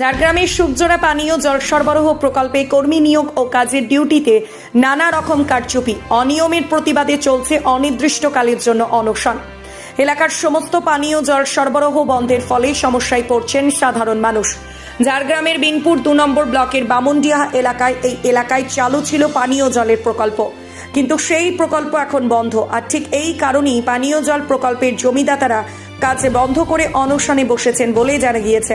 ঝাড়গ্রামের সুকজোড়া পানীয় জল সরবরাহ প্রকল্পে কর্মী নিয়োগ ও কাজের ডিউটিতে নানা রকম কারচুপি। অনিয়মের প্রতিবাদে চলছে অনির্দিষ্টকালের জন্য অনশন। এলাকার সমস্ত পানীয় জল সরবরাহ বন্ধের ফলে সমস্যায় পড়ছেন সাধারণ মানুষ। ঝাড়গ্রামের বিনপুর দু নম্বর ব্লকের বামুনডিহা এলাকায় এই এলাকায় চালু ছিল পানীয় জলের প্রকল্প। কিন্তু সেই প্রকল্প এখন বন্ধ। আর ঠিক এই কারণেই পানীয় জল প্রকল্পের জমিদাতারা কাজে বন্ধ করে অনশনে বসেছেন বলে জানা গিয়েছে।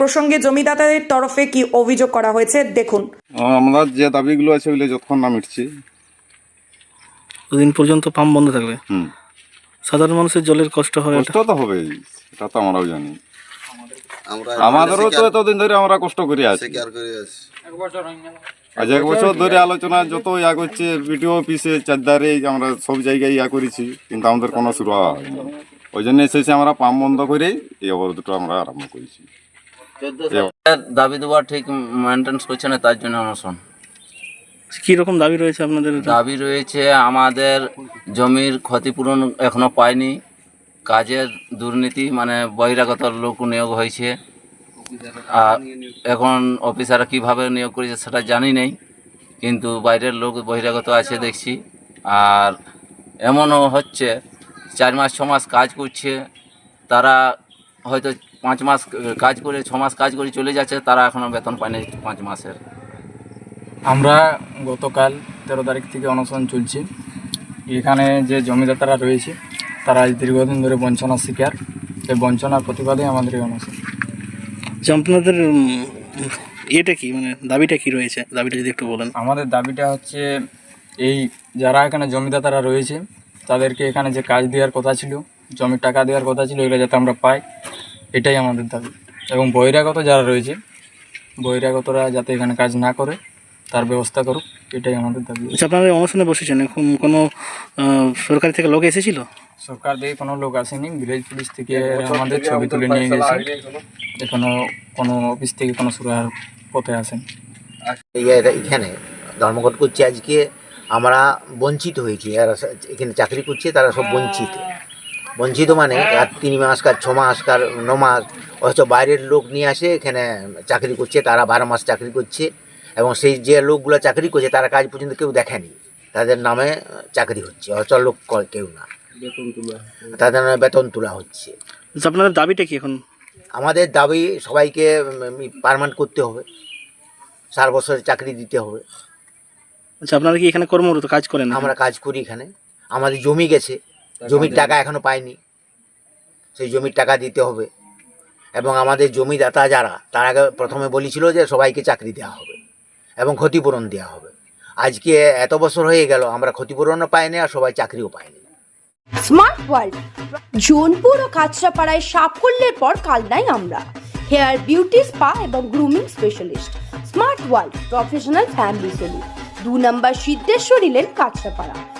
প্রসঙ্গে জমিদাতাদের তরফে কি অভিযোগ করা হয়েছে? দেখুন। আমরা যে দাবিগুলো আছে ওগুলো যতক্ষণ না মিটছি। দুদিন পর্যন্ত পাম্প বন্ধ থাকবে? হুম। সাধারণ মানুষের জলের কষ্ট হয় কষ্ট তো হবেই এটা তো আমরাও জানি। আমাদেরও তো এতদিন ধরে আমরা কষ্ট করে আছি। স্বীকার করে আছি। এক বছর গেল আজ এক বছর ধরে আলোচনা যত ইয়া করছে বিডিও অফিসে চারধারে আমরা সব জায়গায় ইয়া করেছি কিন্তু আমাদের কোনো শুরু হয়নি। ওই জন্য এসেছে আমরা পাম্প বন্ধ করে এই অবরোধটা আমরা আরম্ভ করেছি। দাবি দেওয়া ঠিক মেনটেন্স করছে না তার জন্য অনশন কি রকম দাবি রয়েছে আপনাদের দাবি রয়েছে আমাদের জমির ক্ষতিপূরণ এখনও পায়নি কাজের দুর্নীতি মানে বহিরাগত লোক নিয়োগ হয়েছে। আর এখন অফিসাররা কীভাবে নিয়োগ করেছে সেটা জানি নেই কিন্তু বাইরের লোক বহিরাগত আছে দেখছি। আর এমনও হচ্ছে চার মাস ছ মাস কাজ করছে তারা হয়তো পাঁচ মাস কাজ করে ছ মাস কাজ করে চলে যাচ্ছে তারা এখনও বেতন পায়নি পাঁচ মাসের। আমরা গতকাল তেরো তারিখ থেকে অনশন চলছি। এখানে যে জমিদাতারা রয়েছে তারা আজ দীর্ঘদিন ধরে বঞ্চনার শিকার। এই বঞ্চনার প্রতিবাদে আমাদের এই অনশন। যে আপনাদের ইয়েটা কি? মানে দাবিটা কি রয়েছে? দাবিটা যদি একটু বলেন। আমাদের দাবিটা হচ্ছে এই যারা এখানে জমিদাতারা রয়েছে তাদেরকে এখানে যে কাজ দেওয়ার কথা ছিল জমির টাকা দেওয়ার কথা ছিল এগুলো যাতে আমরা পাই। এটাই আমাদের দাবি। এবং বহিরাগত যারা রয়েছে বহিরাগতরা যাতে এখানে কাজ না করে তার ব্যবস্থা করুক এটাই আমাদের দাবি। আচ্ছা আপনারা অনশনে বসেছেন এখন কোনো সরকারি থেকে লোক এসেছিল? সরকার দিয়ে কোনো লোক আসেনি ভিলেজ পুলিশ থেকে আমাদের ছবি তুলে নিয়ে গেছে এখনও কোনো অফিস থেকে কোনো সুরার পথে আসেন। এখানে ধর্মঘট করছে আজকে আমরা বঞ্চিত হয়েছি এখানে চাকরি করছে তারা সব বঞ্চিত। বঞ্চিত মানে আর তিন মাস কার ছ মাস কার ন মাস অথচ বাইরের লোক নিয়ে আসে এখানে চাকরি করছে তারা বারো মাস চাকরি করছে এবং সেই যে লোকগুলো চাকরি করছে তারা কাজ পর্যন্ত কেউ দেখেনি। তাদের নামে চাকরি হচ্ছে অথচ লোক কেউ না। তাদের নামে বেতন তোলা হচ্ছে। আচ্ছা আপনাদের দাবিটা কি এখন? আমাদের দাবি সবাইকে পারমানেন্ট করতে হবে। চার বছরের চাকরি দিতে হবে। আচ্ছা আপনারা কি এখানে কর্মরত কাজ করেন? আমরা কাজ করি এখানে। আমাদের জমি গেছে। জমির টাকা এখনও পাইনি। সেই জমির টাকা দিতে হবে। এবং আমাদের জমিদাতা যারা তার আগে প্রথমে বলেছিল যে সবাইকে চাকরি দেওয়া হবে এবং ক্ষতিপূরণ দেওয়া হবে। আজকে এত বছর হয়ে গেল আমরা ক্ষতিপূরণও পাইনি আর সবাই চাকরিও পাইনি। স্মার্ট ওয়ার্ল্ড জোনপুর ও কাঁচরাপাড়ায় সাফল্যের পর কালনাই আমরা। হেয়ার বিউটি স্পা এবং grooming specialist smart world professional family salon দু নম্বর সিদ্ধেশ্বরী লেন কাঁচরাপাড়া।